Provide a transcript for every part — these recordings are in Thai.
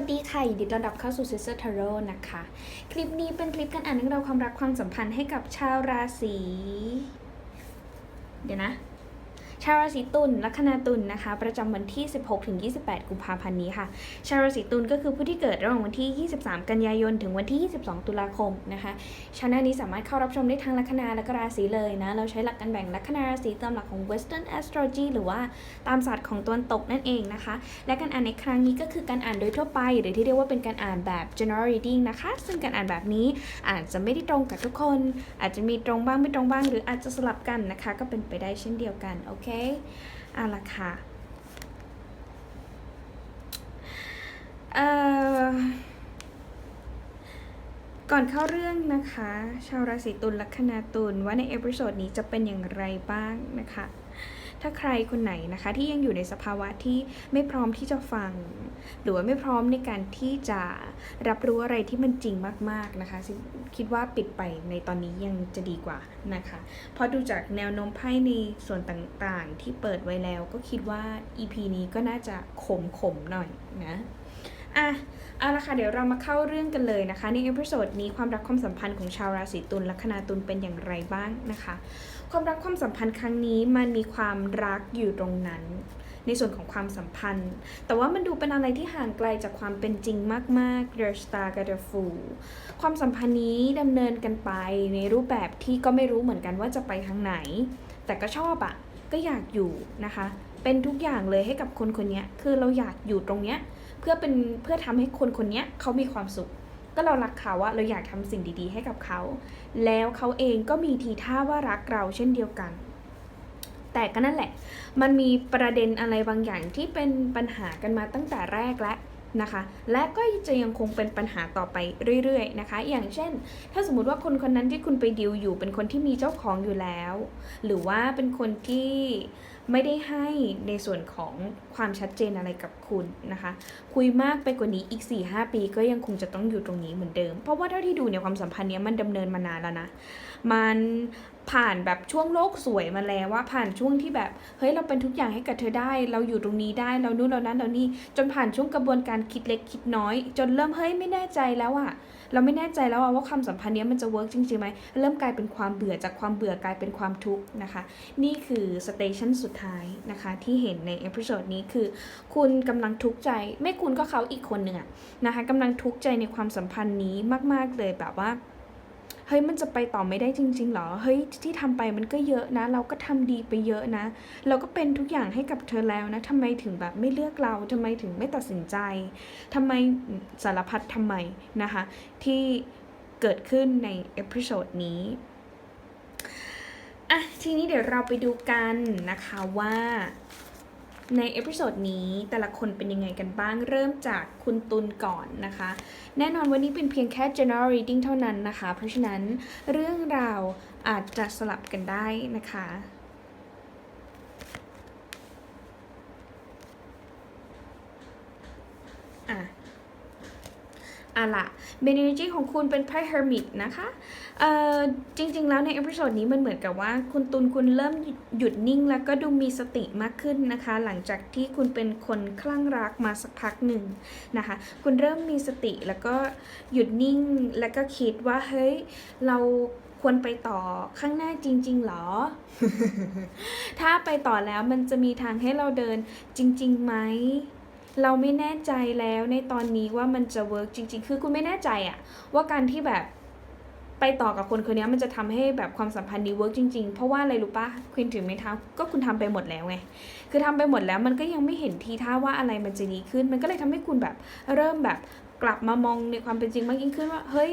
วัสดีค่ะยินดีต้อนรับเข้าสู่ Sister Tarot นะคะ คลิปนี้เป็นคลิปการอ่านเรื่องราวความรักความสัมพันธ์ให้กับชาวราศี เดี๋ยวนะาวราศีตุลลัคนาตุลนะคะ ประจำวันที่ 16-28 กุมภาพันธ์นี้ค่ะ ชาวราศีตุลก็คือผู้ที่เกิดระหว่างวันที่ 23 กันยายน ถึงวันที่ 22 ตุลาคมนะคะช anel นี้สามารถเข้ารับชมได้ทั้งลัคนาและก็ราศีเลยนะ เราใช้หลักการแบ่งลัคนาราศีตามหลักของ Western Astrology หรือว่าตามศาสตร์ของตะวันตกนั่นเองนะคะ และการอ่านในครั้งนี้ก็คือการอ่านโดยทั่วไป หรือที่เรียกว่าเป็นการอ่านแบบ general reading นะคะ ซึ่งการอ่านแบบนี้อาจจะไม่ได้ตรงกับทุกคน อาจจะมีตรงบ้างไม่ตรงบ้าง หรืออาจจะสลับกันนะคะ ก็เป็นไปได้เช่นเดียวกัน โอเคเอาละค่ะเอ่อก่อนเข้าเรื่องนะคะ ชาวราศีตุลลัคนาตุลว่าในเอพิโซดนี้จะเป็นอย่างไรบ้างนะคะ ถ้าใครคนไหนนะคะที่ยังอยู่ในสภาวะที่ไม่พร้อมที่จะฟัง หรือว่าไม่พร้อมในการที่จะรับรู้อะไรที่มันจริงมากๆนะคะคิดว่าปิดไปในตอนนี้ยังจะดีกว่านะคะเพราะดูจากแนวโน้มไพ่ในส่วนต่างๆ ที่เปิดไว้แล้วก็คิดว่า EP นี้ก็น่าจะขมๆหน่อยนะอะ เอาละค่ะเดี๋ยวเรามาเข้าเรื่องกันเลยนะคะ ในเอพิโซดนี้ความรักความสัมพันธ์ของชาวราศีตุลลัคนาตุลเป็นอย่างไรบ้างนะคะ ความรักความสัมพันธ์ครั้งนี้มันมีความรักอยู่ตรงนั้น ในส่วนของความสัมพันธ์ แต่ว่ามันดูเป็นอะไรที่ห่างไกลจากความเป็นจริงมากๆ The Star กับ The Fool ความสัมพันธ์นี้ดำเนินกันไปในรูปแบบที่ก็ไม่รู้เหมือนกันว่าจะไปทางไหน แต่ก็ชอบอะ่ะก็อยากอยู่นะคะ เป็นทุกอย่างเลยให้กับคนคนนี้คือเราอยากอยู่ตรงเนี้ย เพื่อเป็นเพื่อทำให้คนคนนี้เขามีความสุข ก็เรารักเขาอะเราอยากทำสิ่งดีๆ ให้กับเขา แล้วเขาเองก็มีทีท่าว่ารักเราเช่นเดียวกัน แต่ก็นั่นแหละ มันมีประเด็นอะไรบางอย่างที่เป็นปัญหากันมาตั้งแต่แรกแล้วนะคะ และก็จะยังคงเป็นปัญหาต่อไปเรื่อยๆนะคะ อย่างเช่น ถ้าสมมติว่าคนคนนั้นที่คุณไปดิวอยู่เป็นคนที่มีเจ้าของอยู่แล้ว หรือว่าเป็นคนที่ ไม่ได้ให้ในส่วนของความชัดเจนอะไรกับคุณนะคะ คุยมากไปกว่านี้อีก 4-5 ปีก็ยังคงจะต้องอยู่ตรงนี้เหมือนเดิม เพราะว่าเท่าที่ดูเนี่ยความสัมพันธ์เนี้ยมันดำเนินมานานแล้วนะ มัน ผ่านแบบช่วงโลกสวยมาแล้วว่าผ่านช่วงที่แบบเฮ้ยเราเป็นทุกอย่างให้กับเธอได้ เราอยู่ตรงนี้ได้เรานู่นเรานั้นเรานี่จนผ่านช่วงกระบวนการคิดเล็กคิดน้อย จนเริ่มเฮ้ยไม่แน่ใจแล้วอะเราไม่แน่ใจแล้วว่าความสัมพันธ์นี้มันจะเวิร์กจริงๆไหมเริ่มกลายเป็นความเบื่อจากความเบื่อกลายเป็นความทุกข์นะคะ นี่คือสเตชันสุดท้ายนะคะที่เห็นในเอพิโซดนี้คือ คุณกำลังทุกข์ใจ ไม่คุณก็เขาอีกคนหนึ่งอะนะคะกำลังทุกข์ใจในความสัมพันธ์นี้มาก ๆเลยแบบว่า เฮ้ยมันจะไปต่อไม่ได้จริงๆหรอเฮ้ยที่ทำไปมันก็เยอะนะ เราก็ทำดีไปเยอะนะ เราก็เป็นทุกอย่างให้กับเธอแล้วนะทำไมถึงแบบไม่เลือกเราทำไมถึงไม่ตัดสินใจทำไมสารพัดทำไมนะคะที่เกิดขึ้นในเอพิโซดนี้อะทีนี้เดี๋ยวเราไปดูกันนะคะว่า ในเอพิโซดนี้แต่ละคนเป็นยังไงกันบ้างเริ่มจากคุณตุลก่อนนะคะ แน่นอนวันนี้เป็นเพียงแค่ general reading เท่านั้นนะคะ เพราะฉะนั้นเรื่องราวอาจจะสลับกันได้นะคะ อะล่ะเบน energy ของคุณเป็นไพ่ hermit นะคะเอ่อจริงๆแล้วในเอพิโซดนี้มันเหมือนกับว่าคุณตุลคุณเริ่มหยุดนิ่งแล้วก็ดูมีสติมากขึ้นนะคะ หลังจากที่คุณเป็นคนคลั่งรักมาสักพักหนึ่งนะคะ คุณเริ่มมีสติแล้วก็หยุดนิ่งแล้วก็คิดว่าเฮ้ยเราควรไปต่อข้างหน้าจริง ๆ หรอ ถ้าไปต่อแล้วมันจะมีทางให้เราเดินจริง ๆ ไหม เราไม่แน่ใจแล้วในตอนนี้ว่ามันจะเวิร์กจริง ๆ คือคุณไม่แน่ใจอะว่าการที่แบบไปต่อกับคนคนนี้มันจะทำให้แบบความสัมพันธ์นี้เวิร์กจริง ๆ เพราะว่าอะไรรู้ปะควินถึงไม่ท้าก็คุณทำไปหมดแล้วไง คือทำไปหมดแล้วมันก็ยังไม่เห็นทีท่าว่าอะไรมันจะดีขึ้น มันก็เลยทำให้คุณแบบเริ่มแบบ กลับมามองในความเป็นจริงมากยิ่งขึ้นว่า เฮ้ย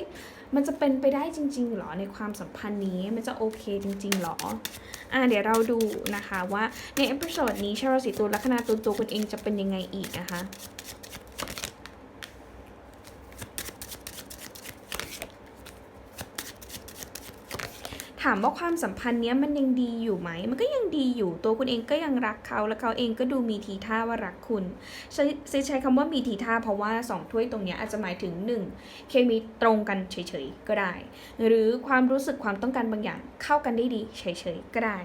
มันจะเป็นไปได้จริง ๆหรอในความสัมพันธ์นี้มันจะโอเคจริง ๆหรออ่าเดี๋ยวเราดูนะคะว่าในเอพิโซดนี้ชาวราศีตุลลัคนาตุลตัวคุณเองจะเป็นยังไงอีกนะคะ ถามว่าความสัมพันธ์เนี้ยมันยังดีอยู่ไหม มันก็ยังดีอยู่ตัวคุณเองก็ยังรักเขาแล้วเขาเองก็ดูมีทีท่าว่ารักคุณใช้ใช้คำว่ามีทีท่าเพราะว่าสองถ้วยตรงเนี้ยอาจจะหมายถึงหนึ่งเคมีตรงกันเฉยๆก็ได้ หรือความรู้สึกความต้องการบางอย่างเข้ากันได้ดีเฉยๆก็ได้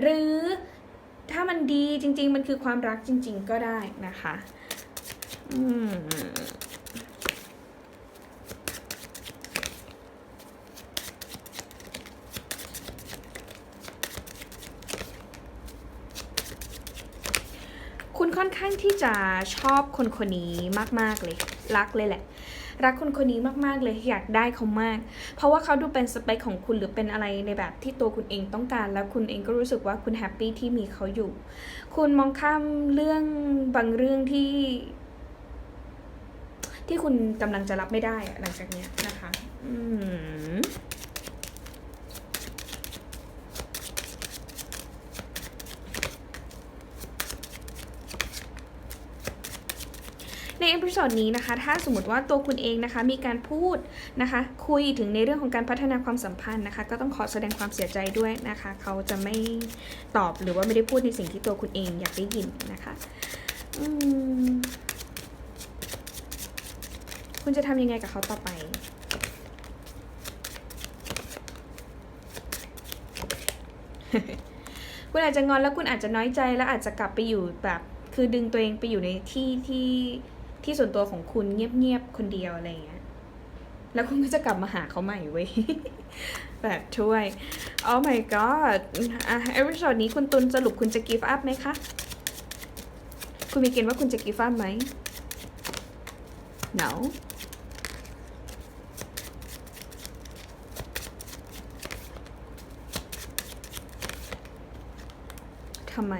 หรือถ้ามันดีจริง ๆ มันคือความรักจริง ๆ ก็ได้นะคะ อืม อน ข้างที่จะชอบคนคนนี้มาก ๆ เลย รักเลยแหละ รักคนคนนี้มาก ๆ เลยอยากได้เขามาก เพราะว่าเขาดูเป็นสเปคของคุณหรือเป็นอะไรในแบบที่ตัวคุณเองต้องการ แล้วคุณเองก็รู้สึกว่าคุณแฮปปี้ที่มีเขาอยู่ คุณมองข้ามเรื่องบางเรื่องที่ ที่คุณกำลังจะรับไม่ได้หลังจากเนี้ยนะคะ อืม ในเอพิโซดนี้นะคะ ถ้าสมมติว่าตัวคุณเองนะคะ มีการพูดนะคะ คุยถึงในเรื่องของการพัฒนาความสัมพันธ์นะคะ ก็ต้องขอแสดงความเสียใจด้วยนะคะ เขาจะไม่ตอบหรือว่าไม่ได้พูดในสิ่งที่ตัวคุณเองอยากได้ยินนะคะคุณจะทำยังไงกับเขาต่อไปคุณอาจจะงอนแล้วคุณอาจจะน้อยใจแล้วอาจจะกลับไปอยู่แบบ คือดึงตัวเองไปอยู่ในที่ที่ ที่ส่วนตัวของคุณเงียบๆคนเดียวอะไรเงี้ย แล้วคุณก็จะกลับมาหาเขาใหม่เว้ย แบบช่วย Oh my god อะเอพิโซดนี้คุณตุนสรุปคุณจะ give up ไหมคะ คุณมีเกณฑ์ว่าคุณจะ give up ไหม No ทำไม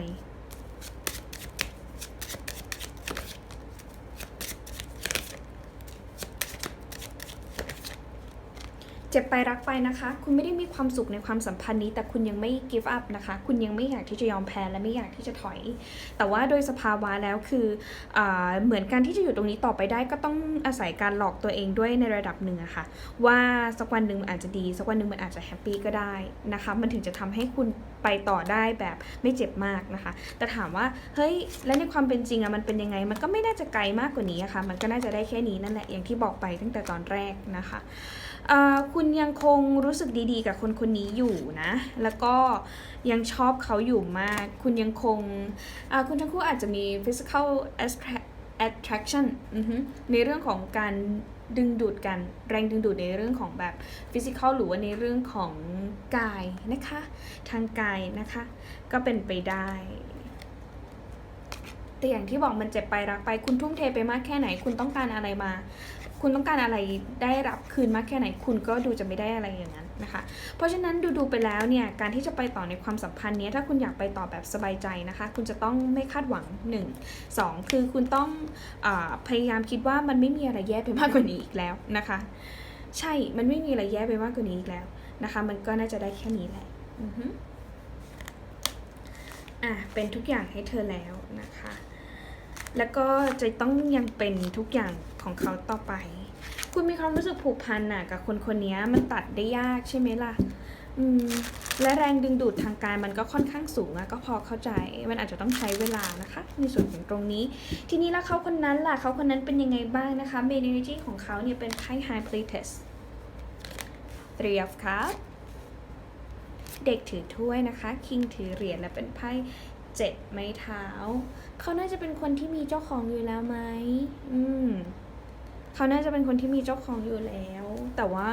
เจ็บไปรักไปนะคะ คุณไม่ได้มีความสุขในความสัมพันธ์นี้ แต่คุณยังไม่ give up นะคะ คุณยังไม่อยากที่จะยอมแพ้และไม่อยากที่จะถอย แต่ว่าโดยสภาวะแล้วคืออเหมือนการที่จะอยู่ตรงนี้ต่อไปได้ก็ต้องอาศัยการหลอกตัวเองด้วยในระดับหนึ่งอะค่ะ ว่าสักวันหนึ่งมันอาจจะดี สักวันหนึ่งมันอาจจะแฮปปี้ก็ได้นะคะ มันถึงจะทำให้คุณไปต่อได้แบบไม่เจ็บมากนะคะ แต่ถามว่าเฮ้ยแล้วในความเป็นจริงอะมันเป็นยังไง มันก็ไม่น่าจะไกลมากกว่านี้อะค่ะ มันก็น่าจะได้แค่นี้นั่นแหละอย่างที่บอกไปตั้งแต่ตอนแรกนะคะ คุณยังคงรู้สึกดีๆ กับคนคนนี้อยู่นะ แล้วก็ยังชอบเขาอยู่มาก คุณยังคงคุณทั้งคู่อาจจะมี physical attraction ในเรื่องของการดึงดูดกันแรงดึงดูดในเรื่องของแบบ physical หรือว่าในเรื่องของกายนะคะ ทางกายนะคะ ก็เป็นไปได้ แต่อย่างที่บอกมันเจ็บไปรักไปคุณทุ่มเทไปมากแค่ไหน คุณต้องการอะไรมา คุณต้องการอะไรได้รับคืนมากแค่ไหน คุณก็ดูจะไม่ได้อะไรอย่างนั้นนะคะ เพราะฉะนั้นดูดูๆไปแล้วเนี่ยการที่จะไปต่อในความสัมพันธ์นี้ถ้าคุณอยากไปต่อแบบสบายใจนะคะ คุณจะต้องไม่คาดหวัง 1 2 คือคุณต้องอพยายามคิดว่ามันไม่มีอะไรแย่ไปมากกว่านี้อีกแล้วนะคะ ใช่มันไม่มีอะไรแย่ไปมากกว่านี้อีกแล้วนะคะ มันก็น่าจะได้แค่นี้แหละอะเป็นทุกอย่างให้เธอแล้วนะคะ แล้วก็จะต้องยังเป็นทุกอย่าง ของเขาต่อไป คุณมีความรู้สึกผูกพันน่ะกับคนคนนี้มันตัดได้ยากใช่ไหมล่ะ อืม และแรงดึงดูดทางกายมันก็ค่อนข้างสูงอะก็พอเข้าใจ มันอาจจะต้องใช้เวลานะคะ ในส่วนของตรงนี้ ทีนี้แล้วเขาคนนั้นล่ะเขาคนนั้นเป็นยังไงบ้างนะคะ main energy ของเขาเนี่ยเป็นไพ่ high playtest three of cups เด็กถือถ้วยนะคะ คิงถือเหรียญและเป็นไพ่เจ็ดไม้เท้า เขาน่าจะเป็นคนที่มีเจ้าของอยู่แล้วไหม อืม เขาน่าจะเป็นคนที่มีเจ้าของอยู่แล้ว แต่ว่า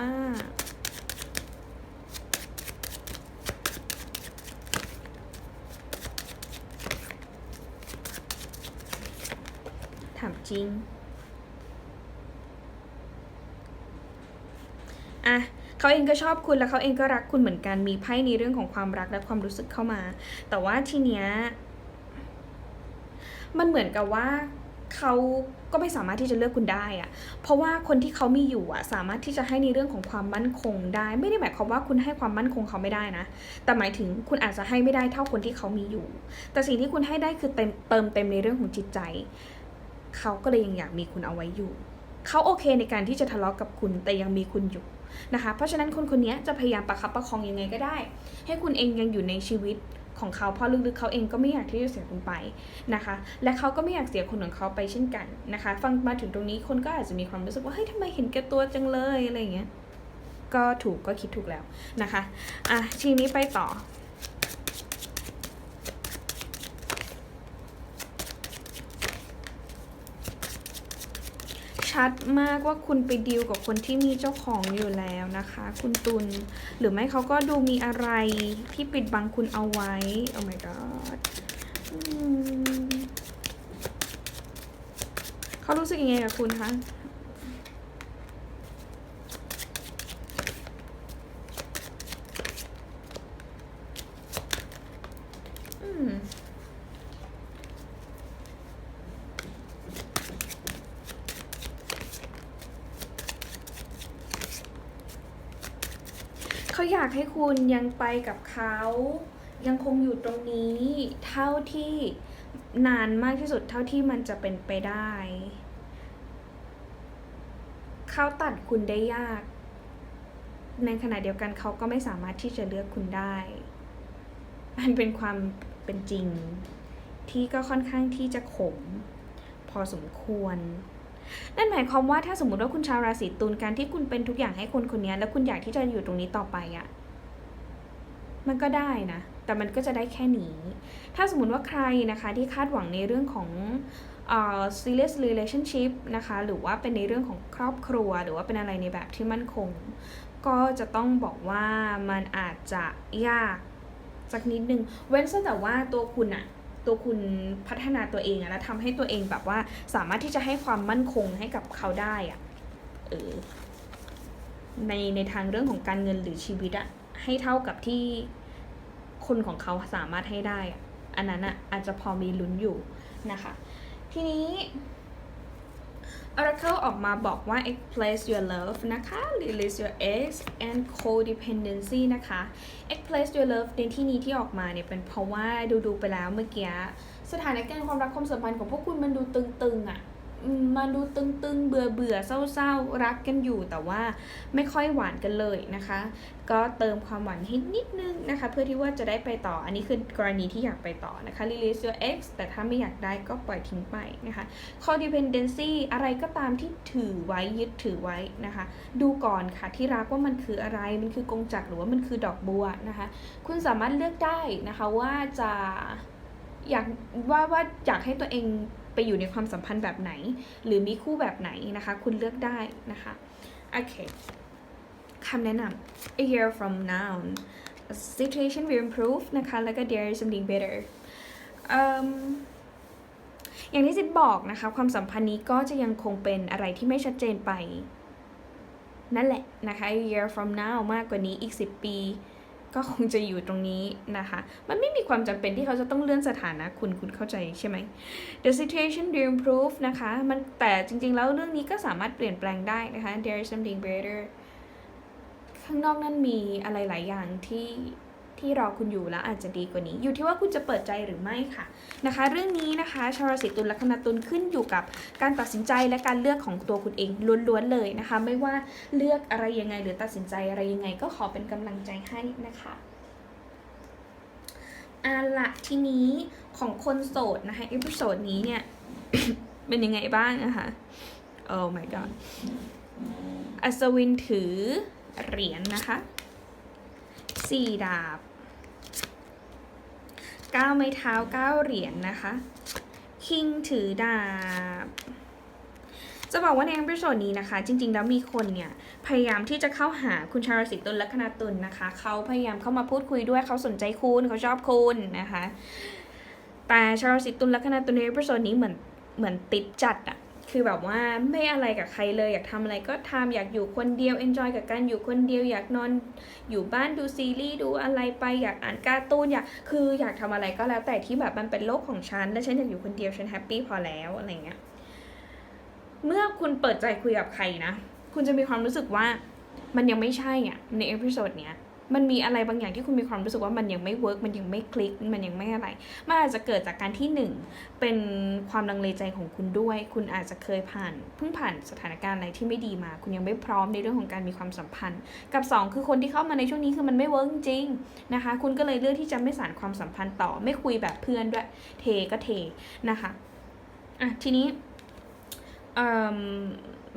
ถามจริง อะเขาเองก็ชอบคุณแล้วเขาเองก็รักคุณเหมือนกันมีไพ่ในเรื่องของความรักและความรู้สึกเข้ามา แต่ว่าทีเนี้ยมันเหมือนกับว่า เขาก็ไม่สามารถที่จะเลือกคุณได้อะเพราะว่าคนที่เขามีอยู่อะสามารถที่จะให้ในเรื่องของความมั่นคงได้ ไม่ได้หมายความว่าคุณให้ความมั่นคงเขาไม่ได้นะ แต่หมายถึงคุณอาจจะให้ไม่ได้เท่าคนที่เขามีอยู่ แต่สิ่งที่คุณให้ได้คือเต็มเติมเต็มในเรื่องของจิตใจ เขาก็เลยยังอยากมีคุณเอาไว้อยู่ เขาโอเคในการที่จะทะเลาะกับคุณแต่ยังมีคุณอยู่นะคะ เพราะฉะนั้นคนคนนี้จะพยายามประคับประคองยังไงก็ได้ ให้คุณเองยังอยู่ในชีวิต ของเขาเพราะลึกๆเขาเองก็ไม่อยากที่จะเสียคุณไปนะคะ และเขาก็ไม่อยากเสียคนของเขาไปเช่นกันนะคะ ฟังมาถึงตรงนี้คนก็อาจจะมีความรู้สึกว่าเฮ้ยทำไมเห็นแก่ตัวจังเลยอะไรเงี้ยก็ถูกก็คิดถูกแล้วนะคะอะทีนี้ไปต่อ ชัดมากว่าคุณไปดีลกับคนที่มีเจ้าของอยู่แล้วนะคะ คุณตุลหรือไม่เขาก็ดูมีอะไรที่ปิดบังคุณเอาไว้ โอ้ my god เขารู้สึกยังไงกับคุณคะาอยากให้คุณยังไปกับเขายังคงอยู่ตรงนี้เท่าที่นานมากที่สุดเท่าที่มันจะเป็นไปได้ เขาตัดคุณได้ยาก ในขณะเดียวกันเขาก็ไม่สามารถที่จะเลือกคุณได้ มันเป็นความเป็นจริง ที่ก็ค่อนข้างที่จะขม พอสมควร นั่นหมายความว่าถ้าสมมติว่าคุณชาวราศีตุลการที่คุณเป็นทุกอย่างให้คนคนนี้แล้วคุณอยากที่จะอยู่ตรงนี้ต่อไปอะ่ะมันก็ได้นะ แต่มันก็จะได้แค่นี้ ถ้าสมมติว่าใครนะคะที่คาดหวังในเรื่องของเอ่อ serious relationship นะคะ หรือว่าเป็นในเรื่องของครอบครัว หรือว่าเป็นอะไรในแบบที่มั่นคง ก็จะต้องบอกว่ามันอาจจะยากสักนิดนึง เว้นซะแต่ว่าตัวคุณอะ ตัวคุณพัฒนาตัวเองอะแล้วทำให้ตัวเองแบบว่าสามารถที่จะให้ความมั่นคงให้กับเขาได้อะเออในในทางเรื่องของการเงินหรือชีวิตอะให้เท่ากับที่คนของเขาสามารถให้ได้อะอันนั้นอะอาจจะพอมีลุ้นอยู่นะคะ ทีนี้ Oracle ออกมาบอกว่า express your love นะคะ release your ex and codependency นะคะ express your love ในที่นี้ที่ออกมาเนี่ยเป็นเพราะว่าดูดูๆไปแล้วเมื่อกี้ สถานการณ์ความรักความสัมพันธ์ของพวกคุณมันดูตึงๆอะ่ะ มมันดูตึงๆ เบื่อเบื่อๆเศร้าๆ รักกันอยู่แต่ว่าไม่ค่อยหวานกันเลยนะคะ ก็เติมความหวานให้นิดนึงนะคะ เพื่อที่ว่าจะได้ไปต่ออันนี้คือกรณีที่อยากไปต่อนะคะ release your ex แต่ถ้าไม่อยากได้ก็ปล่อยทิ้งไปนะคะ codependency อะไรก็ตามที่ถือไว้ยึดถือไว้นะคะ ดูก่อนค่ะที่รักว่ามันคืออะไรมันคือกงจักรหรือว่ามันคือดอกบัวนะคะ คุณสามารถเลือกได้นะคะว่าจะอยากว่าว่าอยากให้ตัวเอง ไปอยู่ในความสัมพันธ์แบบไหน หรือมีคู่แบบไหนนะคะ คุณเลือกได้นะคะโอเคคำแนะนำ a year from now situation will improve นะคะ แล้วก็ there is something better เอิ่มอย่างที่จิตบอกนะคะ ความสัมพันธ์นี้ก็จะยังคงเป็นอะไรที่ไม่ชัดเจนไป นั่นแหละนะคะ a year from now มากกว่านี้อีก 10 ปี ก็คงจะอยู่ตรงนี้นะคะ มันไม่มีความจำเป็นที่เขาจะต้องเลื่อนสถานะคุณคุณเข้าใจใช่ไหม the situation will improve นะคะ มันแต่จริงๆ แล้วเรื่องนี้ก็สามารถเปลี่ยนแปลงได้นะคะ there is something better ข้างนอกนั้นมีอะไรหลายอย่างที่ ที่รอคุณอยู่แล้วอาจจะดีกว่านี้ อยู่ที่ว่าคุณจะเปิดใจหรือไม่ค่ะนะคะ เรื่องนี้นะคะชาวราศีตุลลัคนาตุลขึ้นอยู่กับการตัดสินใจและการเลือกของตัวคุณเองล้วนๆเลยนะคะ ไม่ว่าเลือกอะไรยังไงหรือตัดสินใจอะไรยังไง ก็ขอเป็นกำลังใจให้นะคะอาละทีนี้ของคนโสดนะคะเอพิโซดนี้เนี่ย เป็นยังไงบ้างนะคะ oh my god อัศวินถือเหรียญนะคะสี่ดาบ ก้าไม้เท้าเก้าเหรียญนะคะ คิงถือดาบ จะบอกว่าในเอพิโซดนี้นะคะ จริง ๆ แล้วมีคนเนี่ยพยายามที่จะเข้าหาคุณชาราศีตุลและคณะตุลนะคะ เขาพยายามเข้ามาพูดคุยด้วยเขาสนใจคุณเขาชอบคุณนะคะ แต่ชาราศีตุลและคณะตุลในเอพิโซดนี้เหมือนเหมือนติดจัดอะ คือแบบว่าไม่อะไรกับใครเลย อยากทำอะไรก็ทำอยากอยู่คนเดียว enjoy กับการอยู่คนเดียว อยากนอนอยู่บ้านดูซีรีส์ดูอะไรไปอยากอ่านการ์ตูนอยากคืออยากทำอะไรก็แล้วแต่ที่แบบมันเป็นโลกของฉันและฉันอยากอยู่คนเดียวฉันแฮปปี้พอแล้วอะไรเงี้ยเมื่อคุณเปิดใจคุยกับใครนะ คุณจะมีความรู้สึกว่ามันยังไม่ใช่อะในเอพิโซดเนี้ย มันมีอะไรบางอย่างที่คุณมีความรู้สึกว่ามันยังไม่เวิร์กมันยังไม่คลิก มันยังไม่อะไร มันอาจจะเกิดจากการที่หนึ่งเป็นความลังเลใจของคุณด้วย คุณอาจจะเคยผ่านเพิ่งผ่านสถานการณ์อะไรที่ไม่ดีมา คุณยังไม่พร้อมในเรื่องของการมีความสัมพันธ์ กับสองคือคนที่เข้ามาในช่วงนี้คือมันไม่เวิร์กจริงนะคะ คุณก็เลยเลือกที่จะไม่สานความสัมพันธ์ต่อ ไม่คุยแบบเพื่อนด้วย เทก็เทนะคะอะทีนี้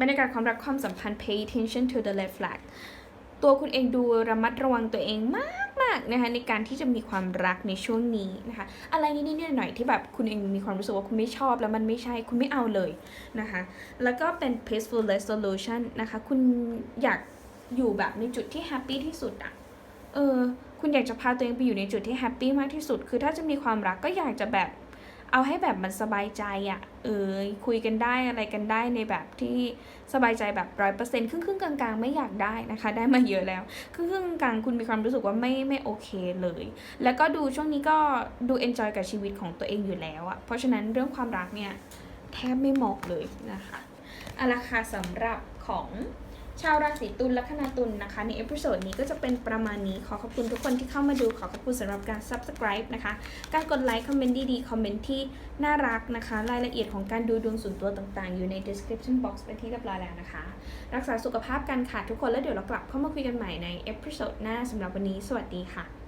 บรรยากาศความรักความสัมพันธ์ pay attention to the red flag ตัวคุณเองดูระมัดระวังตัวเองมากมากนะคะในการที่จะมีความรักในช่วงนี้นะคะ อะไรนิดๆหน่อยๆที่แบบคุณเองมีความรู้สึกว่าคุณไม่ชอบแล้วมันไม่ใช่คุณไม่เอาเลยนะคะ แล้วก็เป็น peaceful resolution นะคะ คุณอยากอยู่แบบในจุดที่แฮปปี้ที่สุดอะเออ คุณอยากจะพาตัวเองไปอยู่ในจุดที่แฮปปี้มากที่สุด คือถ้าจะมีความรักก็อยากจะแบบ เอาให้แบบมันสบายใจอะ่ะ เออคุยกันได้อะไรกันได้ในแบบที่สบายใจแบบร้อยเปอร์เซ็นต์ครึ่งครึ่งๆกลางๆ ไม่อยากได้นะคะ ได้มาเยอะแล้วครึ่งครึ่งๆกลางคุณมีความรู้สึกว่าไม่ไม่โอเคเลย แล้วก็ดูช่วงนี้ก็ดูเอนจอยกับชีวิตของตัวเองอยู่แล้วอะเพราะฉะนั้นเรื่องความรักเนี่ยแทบไม่เหมาะเลยนะคะเอาละค่ะสำหรับของ ชาวราศีตุลลัคนาตุลนะคะ ในเอพิโซดนี้ก็จะเป็นประมาณนี้ ขอขอบคุณทุกคนที่เข้ามาดู ขอขอบคุณสำหรับการ subscribe นะคะ การกดไลค์คอมเมนต์ดีๆ คอมเมนต์ที่น่ารักนะคะ รายละเอียดของการดูดวงส่วนตัวต่างๆ อยู่ใน description box เป็นที่เรียบร้อยแล้วนะคะ รักษาสุขภาพกันค่ะทุกคนแล้วเดี๋ยวเรากลับเข้ามาคุยกันใหม่ในเอพิโซดหน้าสำหรับวันนี้ สวัสดีค่ะ